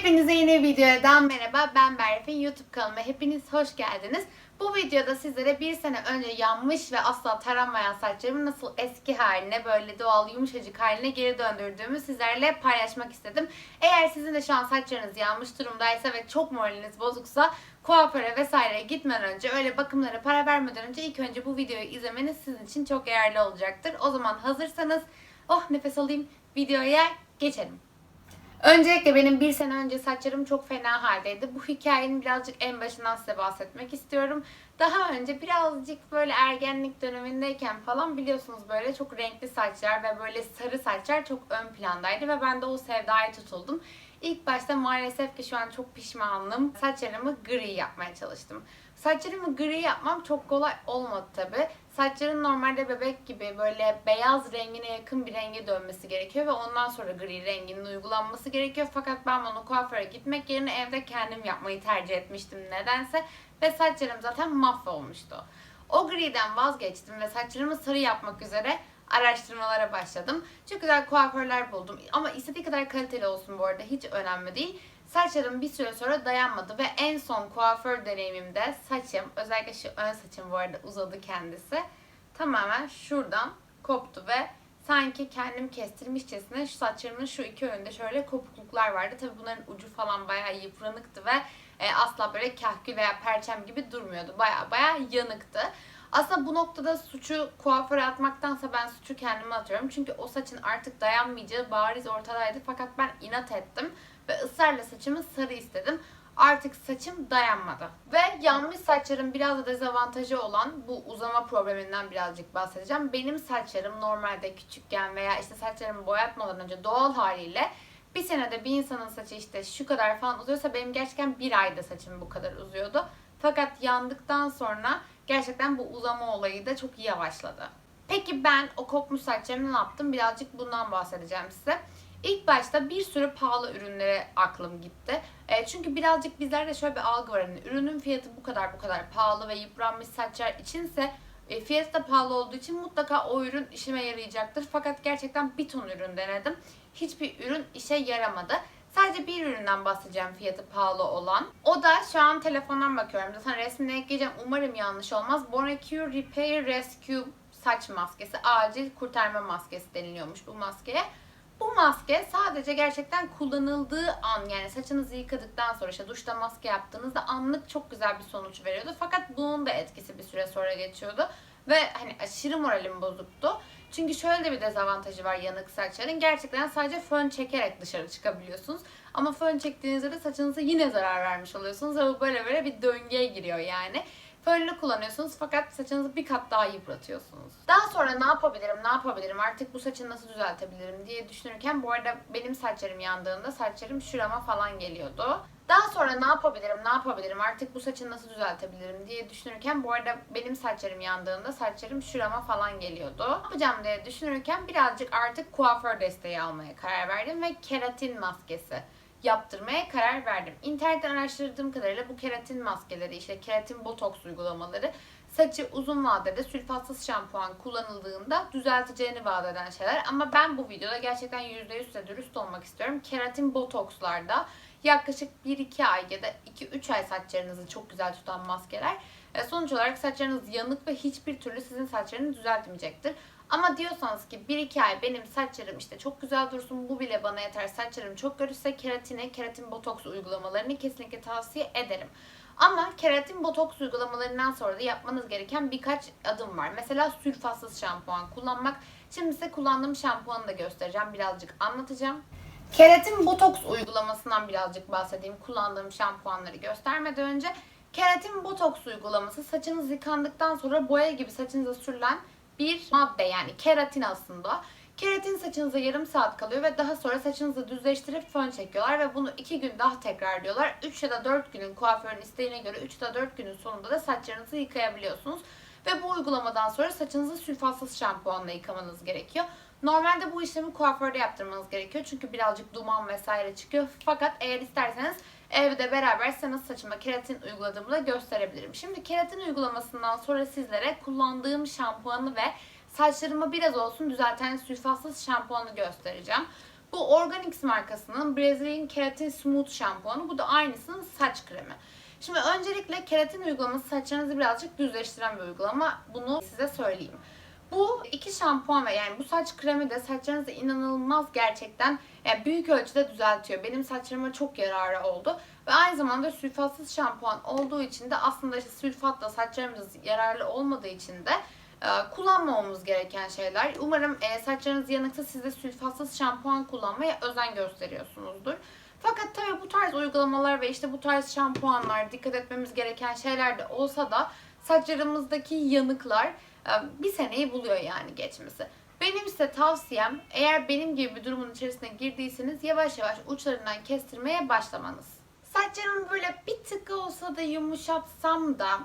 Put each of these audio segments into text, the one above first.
Hepinize yeni videodan merhaba. Ben Berfin. YouTube kanalıma hepiniz hoş geldiniz. Bu videoda sizlere bir sene önce yanmış ve asla taranmayan saçlarımı nasıl eski haline böyle doğal yumuşacık haline geri döndürdüğümü sizlerle paylaşmak istedim. Eğer sizin de şu an saçlarınız yanmış durumdaysa ve çok moraliniz bozuksa kuaföre vesaireye gitmeden önce öyle bakımlara para vermeden önce ilk önce bu videoyu izlemeniz sizin için çok değerli olacaktır. O zaman hazırsanız oh nefes alayım videoya geçelim. Öncelikle benim bir sene önce saçlarım çok fena haldeydi. Bu hikayenin birazcık en başından size bahsetmek istiyorum. Daha önce birazcık böyle ergenlik dönemindeyken falan biliyorsunuz böyle çok renkli saçlar ve böyle sarı saçlar çok ön plandaydı ve ben de o sevdaya tutuldum. İlk başta maalesef ki şu an çok pişmanım. Saçlarımı gri yapmaya çalıştım. Saçlarımı gri yapmam çok kolay olmadı tabi. Saçların normalde bebek gibi böyle beyaz rengine yakın bir renge dönmesi gerekiyor ve ondan sonra gri renginin uygulanması gerekiyor. Fakat ben bunu kuaföre gitmek yerine evde kendim yapmayı tercih etmiştim nedense ve saçlarım zaten mahvolmuştu. O griden vazgeçtim ve saçlarımı sarı yapmak üzere araştırmalara başladım. Çok güzel kuaförler buldum ama istediği kadar kaliteli olsun bu arada hiç önemli değil. Saçlarım bir süre sonra dayanmadı ve en son kuaför deneyimimde saçım, özellikle şu ön saçım bu arada uzadı kendisi. Tamamen şuradan koptu ve sanki kendim kestirmişçesine şu saçlarımın şu iki önünde şöyle kopukluklar vardı. Tabi bunların ucu falan bayağı yıpranıktı ve e, asla böyle kahkül veya perçem gibi durmuyordu. Bayağı bayağı yanıktı. Aslında bu noktada suçu kuaföre atmaktansa ben suçu kendime atıyorum. Çünkü o saçın artık dayanmayacağı bariz ortadaydı. Fakat ben inat ettim ve ısrarla saçımı sarı istedim. Artık saçım dayanmadı. Ve yanmış saçların biraz da dezavantajı olan bu uzama probleminden birazcık bahsedeceğim. Benim saçlarım normalde küçükken veya işte saçlarımı boyatmadan önce doğal haliyle bir senede bir insanın saçı işte şu kadar falan uzuyorsa benim gerçekten bir ayda saçım bu kadar uzuyordu. Fakat yandıktan sonra gerçekten bu uzama olayı da çok yavaşladı. Peki ben o kopmuş saçlarımı ne yaptım? Birazcık bundan bahsedeceğim size. İlk başta bir sürü pahalı ürünlere aklım gitti. E, çünkü birazcık bizlerde şöyle bir algı var. Hani ürünün fiyatı bu kadar bu kadar pahalı ve yıpranmış saçlar içinse e, fiyatı da pahalı olduğu için mutlaka o ürün işime yarayacaktır. Fakat gerçekten bir ton ürün denedim. Hiçbir ürün işe yaramadı. Sadece bir üründen bahsedeceğim fiyatı pahalı olan. O da şu an telefondan bakıyorum. Zaten resmini ekleyeceğim. Umarım yanlış olmaz. Bonacure Repair Rescue saç maskesi. Acil kurtarma maskesi deniliyormuş bu maskeye. Bu maske sadece gerçekten kullanıldığı an yani saçınızı yıkadıktan sonra işte duşta maske yaptığınızda anlık çok güzel bir sonuç veriyordu. Fakat bunun da etkisi bir süre sonra geçiyordu. Ve hani aşırı moralim bozuktu. Çünkü şöyle de bir dezavantajı var yanık saçların. Gerçekten sadece fön çekerek dışarı çıkabiliyorsunuz. Ama fön çektiğinizde de saçınıza yine zarar vermiş oluyorsunuz. Ve bu böyle böyle bir döngüye giriyor yani. Fönlü kullanıyorsunuz fakat saçınızı bir kat daha yıpratıyorsunuz. Daha sonra ne yapabilirim, ne yapabilirim, artık bu saçı nasıl düzeltebilirim diye düşünürken bu arada benim saçlarım yandığında saçlarım şurama falan geliyordu. Daha sonra ne yapabilirim, ne yapabilirim, artık bu saçı nasıl düzeltebilirim diye düşünürken bu arada benim saçlarım yandığında saçlarım şurama falan geliyordu. Ne yapacağım diye düşünürken birazcık artık kuaför desteği almaya karar verdim ve keratin maskesi yaptırmaya karar verdim. İnternetten araştırdığım kadarıyla bu keratin maskeleri, işte keratin botoks uygulamaları saçı uzun vadede sülfatsız şampuan kullanıldığında düzelteceğini vaat eden şeyler. Ama ben bu videoda gerçekten %100 size dürüst olmak istiyorum. Keratin botokslarda yaklaşık 1-2 ay ya da 2-3 ay saçlarınızı çok güzel tutan maskeler. E, Sonuç olarak saçlarınız yanık ve hiçbir türlü sizin saçlarınızı düzeltmeyecektir. Ama diyorsanız ki 1-2 ay benim saçlarım işte çok güzel dursun bu bile bana yeter saçlarım çok görürse keratine, keratin botoks uygulamalarını kesinlikle tavsiye ederim. Ama keratin botoks uygulamalarından sonra da yapmanız gereken birkaç adım var. Mesela sülfatsız şampuan kullanmak. Şimdi size kullandığım şampuanı da göstereceğim. Birazcık anlatacağım. Keratin botoks uygulamasından birazcık bahsedeyim. Kullandığım şampuanları göstermeden önce. Keratin botoks uygulaması saçınız yıkandıktan sonra boya gibi saçınıza sürülen bir madde yani keratin aslında. Keratin saçınıza yarım saat kalıyor ve daha sonra saçınızı düzleştirip fön çekiyorlar ve bunu 2 gün daha tekrarlıyorlar. 3 ya da 4 günün kuaförün isteğine göre 3 ya da 4 günün sonunda da saçlarınızı yıkayabiliyorsunuz. Ve bu uygulamadan sonra saçınızı sülfatsız şampuanla yıkamanız gerekiyor. Normalde bu işlemi kuaförde yaptırmanız gerekiyor çünkü birazcık duman vesaire çıkıyor. Fakat eğer isterseniz evde beraber size nasıl saçıma keratin uyguladığımı da gösterebilirim. Şimdi keratin uygulamasından sonra sizlere kullandığım şampuanı ve saçlarımı biraz olsun düzelten sülfatsız şampuanı göstereceğim. Bu Organix markasının Brazilian Keratin Smooth şampuanı. Bu da aynısının saç kremi. Şimdi öncelikle keratin uygulaması saçlarınızı birazcık düzleştiren bir uygulama. Bunu size söyleyeyim. Bu iki şampuan ve yani bu saç kremi de saçlarınızı inanılmaz gerçekten yani büyük ölçüde düzeltiyor. Benim saçlarıma çok yararı oldu. Ve aynı zamanda sülfatsız şampuan olduğu için de aslında işte sülfatla saçlarımız yararlı olmadığı için de e, kullanmamamız gereken şeyler. Umarım e, saçlarınız yanıksa siz de sülfatsız şampuan kullanmaya özen gösteriyorsunuzdur. Fakat tabii bu tarz uygulamalar ve işte bu tarz şampuanlar dikkat etmemiz gereken şeyler de olsa da saçlarımızdaki yanıklar e, bir seneyi buluyor yani geçmesi. Benim size tavsiyem eğer benim gibi bir durumun içerisine girdiyseniz yavaş yavaş uçlarından kestirmeye başlamanız. Saçlarımı böyle bir tık olsa da yumuşatsam da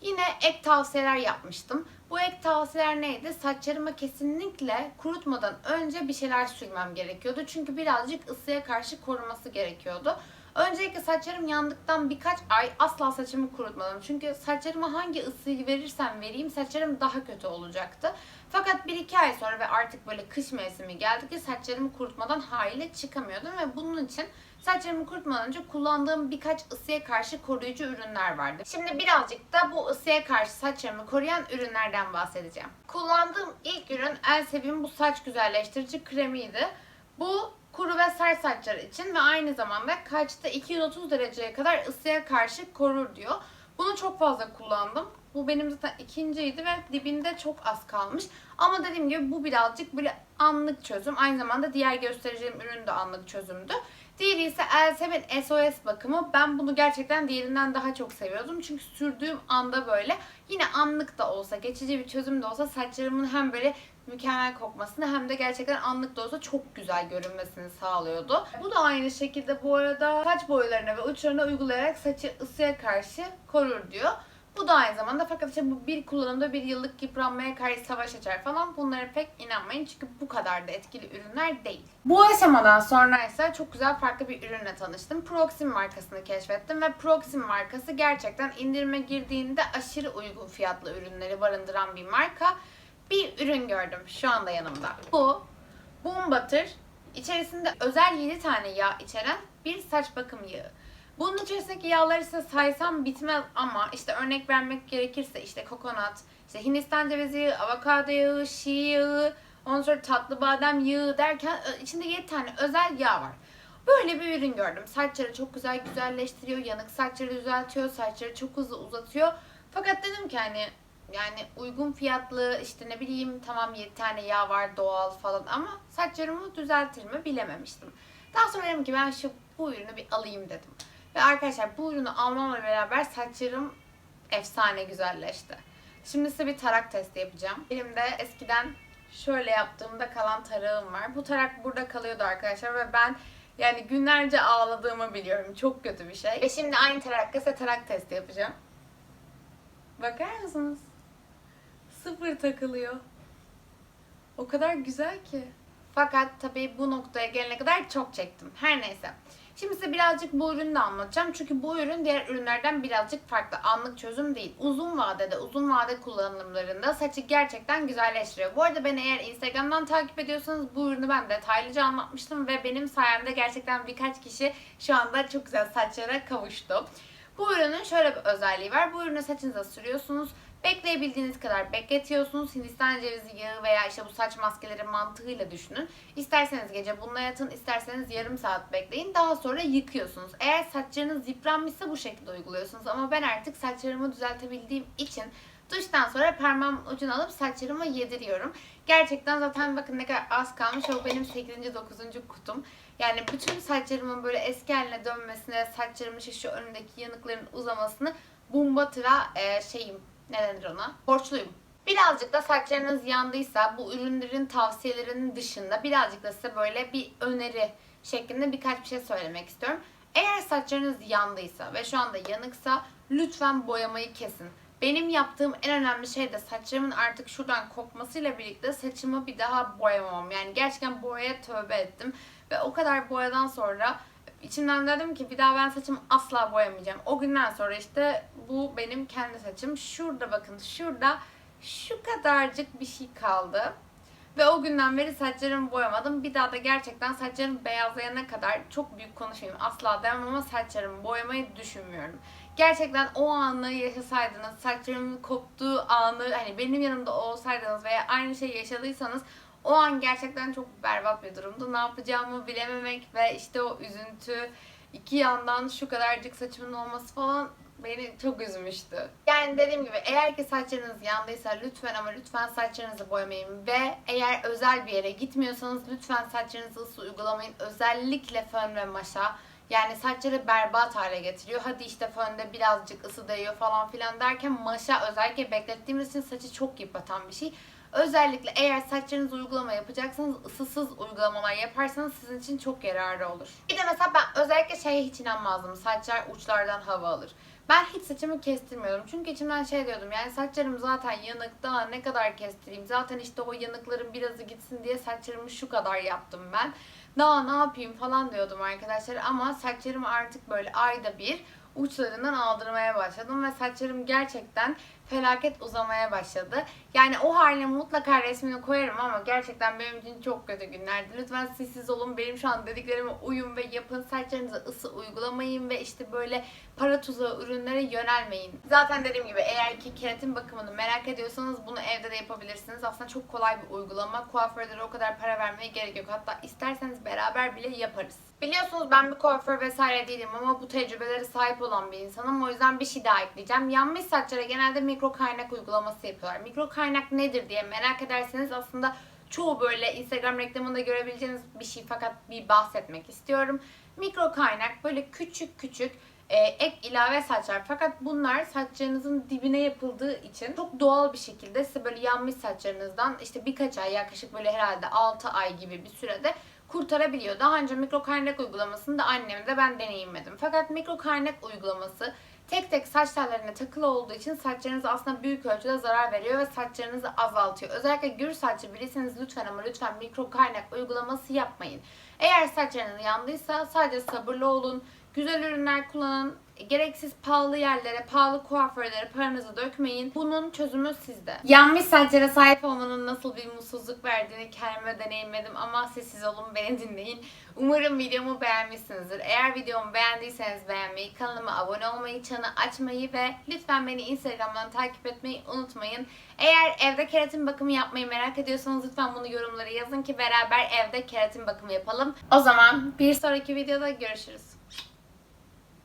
yine ek tavsiyeler yapmıştım. Bu ek tavsiyeler neydi? Saçlarıma kesinlikle kurutmadan önce bir şeyler sürmem gerekiyordu. Çünkü birazcık ısıya karşı koruması gerekiyordu. Öncelikle saçlarım yandıktan birkaç ay asla saçımı kurutmadım. Çünkü saçlarıma hangi ısıyı verirsem vereyim saçlarım daha kötü olacaktı. Fakat 1-2 ay sonra ve artık böyle kış mevsimi geldi ki saçlarımı kurutmadan haliyle çıkamıyordum. Ve bunun için saçlarımı kurutmadan önce kullandığım birkaç ısıya karşı koruyucu ürünler vardı. Şimdi birazcık da bu ısıya karşı saçlarımı koruyan ürünlerden bahsedeceğim. Kullandığım ilk ürün Elsevin bu saç güzelleştirici kremiydi. Bu kuru ve sert saçlar için ve aynı zamanda kaçta 230 dereceye kadar ısıya karşı korur diyor. Bunu çok fazla kullandım. Bu benim zaten ikinciydi ve dibinde çok az kalmış. Ama dediğim gibi bu birazcık böyle anlık çözüm. Aynı zamanda diğer göstereceğim ürün de anlık çözümdü. Diğeri ise Elsevin SOS bakımı. Ben bunu gerçekten diğerinden daha çok seviyordum. Çünkü sürdüğüm anda böyle yine anlık da olsa, geçici bir çözüm de olsa saçlarımın hem böyle mükemmel kokmasını hem de gerçekten anlık da olsa çok güzel görünmesini sağlıyordu. Bu da aynı şekilde bu arada saç boylarına ve uçlarına uygulayarak saçı ısıya karşı korur diyor. Bu da aynı zamanda fakat işte bu bir kullanımda bir yıllık yıpranmaya karşı savaş açar falan bunlara pek inanmayın çünkü bu kadar da etkili ürünler değil. Bu aşamadan sonra ise çok güzel farklı bir ürünle tanıştım. Proxim markasını keşfettim ve Proxim markası gerçekten indirime girdiğinde aşırı uygun fiyatlı ürünleri barındıran bir marka. Bir ürün gördüm şu anda yanımda. Bu Boom Butter içerisinde özel 7 tane yağ içeren bir saç bakım yağı. Bunun içerisindeki yağları size saysam bitmez ama işte örnek vermek gerekirse işte kokonat, işte Hindistan cevizi avokado yağı, şi yağı, ondan sonra tatlı badem yağı derken ö- içinde 7 tane özel yağ var. Böyle bir ürün gördüm. Saçları çok güzel güzelleştiriyor, yanık saçları düzeltiyor, saçları çok hızlı uzatıyor. Fakat dedim ki hani yani uygun fiyatlı işte ne bileyim tamam 7 tane yağ var doğal falan ama saçlarımı düzeltir mi bilememiştim. Daha sonra dedim ki ben şu bu ürünü bir alayım dedim. Ve arkadaşlar bu ürünü almamla beraber saçlarım efsane güzelleşti. Şimdi size bir tarak testi yapacağım. Elimde eskiden şöyle yaptığımda kalan tarağım var. Bu tarak burada kalıyordu arkadaşlar ve ben yani günlerce ağladığımı biliyorum. Çok kötü bir şey. Ve şimdi aynı tarakla size tarak testi yapacağım. Bakar mısınız? Sıfır takılıyor. O kadar güzel ki. Fakat tabii bu noktaya gelene kadar çok çektim. Her neyse. Şimdi size birazcık bu ürünü de anlatacağım. Çünkü bu ürün diğer ürünlerden birazcık farklı. Anlık çözüm değil. Uzun vadede, uzun vade kullanımlarında saçı gerçekten güzelleştiriyor. Bu arada beni eğer Instagram'dan takip ediyorsanız bu ürünü ben detaylıca anlatmıştım. Ve benim sayemde gerçekten birkaç kişi şu anda çok güzel saçlara kavuştu. Bu ürünün şöyle bir özelliği var. Bu ürünü saçınıza sürüyorsunuz. Bekleyebildiğiniz kadar bekletiyorsunuz. Hindistan cevizi yağı veya işte bu saç maskeleri mantığıyla düşünün. İsterseniz gece bununla yatın, isterseniz yarım saat bekleyin. Daha sonra yıkıyorsunuz. Eğer saçlarınız yıpranmışsa bu şekilde uyguluyorsunuz. Ama ben artık saçlarımı düzeltebildiğim için duştan sonra parmağım ucunu alıp saçlarıma yediriyorum. Gerçekten zaten bakın ne kadar az kalmış. O benim 8. 9. kutum. Yani bütün saçlarımın böyle eski haline dönmesine, saçlarımın şu önündeki yanıkların uzamasını Bumbatıra e, şeyim ne denir ona? Borçluyum. Birazcık da saçlarınız yandıysa bu ürünlerin tavsiyelerinin dışında birazcık da size böyle bir öneri şeklinde birkaç bir şey söylemek istiyorum. Eğer saçlarınız yandıysa ve şu anda yanıksa lütfen boyamayı kesin. Benim yaptığım en önemli şey de saçlarımın artık şuradan kopmasıyla birlikte saçımı bir daha boyamamam. Yani gerçekten boyaya tövbe ettim. Ve o kadar boyadan sonra içimden dedim ki bir daha ben saçımı asla boyamayacağım. O günden sonra işte bu benim kendi saçım. Şurada bakın şurada şu kadarcık bir şey kaldı. Ve o günden beri saçlarımı boyamadım. Bir daha da gerçekten saçlarım beyazlayana kadar çok büyük konuşmayayım. Asla demem ama saçlarımı boyamayı düşünmüyorum. Gerçekten o anı yaşasaydınız, saçlarımın koptuğu anı hani benim yanımda olsaydınız veya aynı şeyi yaşadıysanız o an gerçekten çok berbat bir durumdu. Ne yapacağımı bilememek ve işte o üzüntü, iki yandan şu kadarcık saçımın olması falan beni çok üzmüştü. Yani dediğim gibi eğer ki saçlarınız yandıysa lütfen ama lütfen saçlarınızı boyamayın ve eğer özel bir yere gitmiyorsanız lütfen saçlarınızı ısı uygulamayın. Özellikle fön ve maşa. Yani saçları berbat hale getiriyor. Hadi işte fönde birazcık ısı değiyor falan filan derken maşa özellikle beklettiğimiz için saçı çok yıpratan bir şey. Özellikle eğer saçlarınızı uygulama yapacaksanız ısısız uygulamalar yaparsanız sizin için çok yararlı olur. Bir de mesela ben özellikle şeye hiç inanmazdım. Saçlar uçlardan hava alır. Ben hiç saçımı kestirmiyordum. Çünkü içimden şey diyordum yani saçlarım zaten yanık daha ne kadar kestireyim. Zaten işte o yanıkların birazı gitsin diye saçlarımı şu kadar yaptım ben. Daha ne yapayım falan diyordum arkadaşlar. Ama saçlarımı artık böyle ayda bir uçlarından aldırmaya başladım. Ve saçlarım gerçekten felaket uzamaya başladı. Yani o haline mutlaka resmini koyarım ama gerçekten benim için çok kötü günlerdi. Lütfen sessiz olun. Benim şu an dediklerime uyun ve yapın. Saçlarınıza ısı uygulamayın ve işte böyle para tuzağı ürünlere yönelmeyin. Zaten dediğim gibi eğer ki keratin bakımını merak ediyorsanız bunu evde de yapabilirsiniz. Aslında çok kolay bir uygulama. Kuaförlere o kadar para vermeye gerek yok. Hatta isterseniz beraber bile yaparız. Biliyorsunuz ben bir kuaför vesaire değilim ama bu tecrübelere sahip olan bir insanım. O yüzden bir şey daha ekleyeceğim. Yanmış saçlara genelde mikro kaynak uygulaması yapıyorlar. Mikro kaynak nedir diye merak ederseniz aslında çoğu böyle Instagram reklamında görebileceğiniz bir şey fakat bir bahsetmek istiyorum. Mikro kaynak böyle küçük küçük e, ek ilave saçlar fakat bunlar saçlarınızın dibine yapıldığı için çok doğal bir şekilde size böyle yanmış saçlarınızdan işte birkaç ay yaklaşık böyle herhalde 6 ay gibi bir sürede kurtarabiliyor. Daha önce mikro kaynak uygulamasını da annemde ben deneyimledim. Fakat mikro kaynak uygulaması tek tek saç tellerine takılı olduğu için saçlarınıza aslında büyük ölçüde zarar veriyor ve saçlarınızı azaltıyor. Özellikle gür saçlı biriyseniz lütfen ama lütfen mikro kaynak uygulaması yapmayın. Eğer saçlarınız yandıysa sadece sabırlı olun. Güzel ürünler kullanın. Gereksiz pahalı yerlere, pahalı kuaförlere paranızı dökmeyin. Bunun çözümü sizde. Yanmış saçlara sahip olmanın nasıl bir mutsuzluk verdiğini kendime deneyimledim ama sessiz olun beni dinleyin. Umarım videomu beğenmişsinizdir. Eğer videomu beğendiyseniz beğenmeyi, kanalıma abone olmayı, çanı açmayı ve lütfen beni Instagram'dan takip etmeyi unutmayın. Eğer evde keratin bakımı yapmayı merak ediyorsanız lütfen bunu yorumlara yazın ki beraber evde keratin bakımı yapalım. O zaman bir sonraki videoda görüşürüz.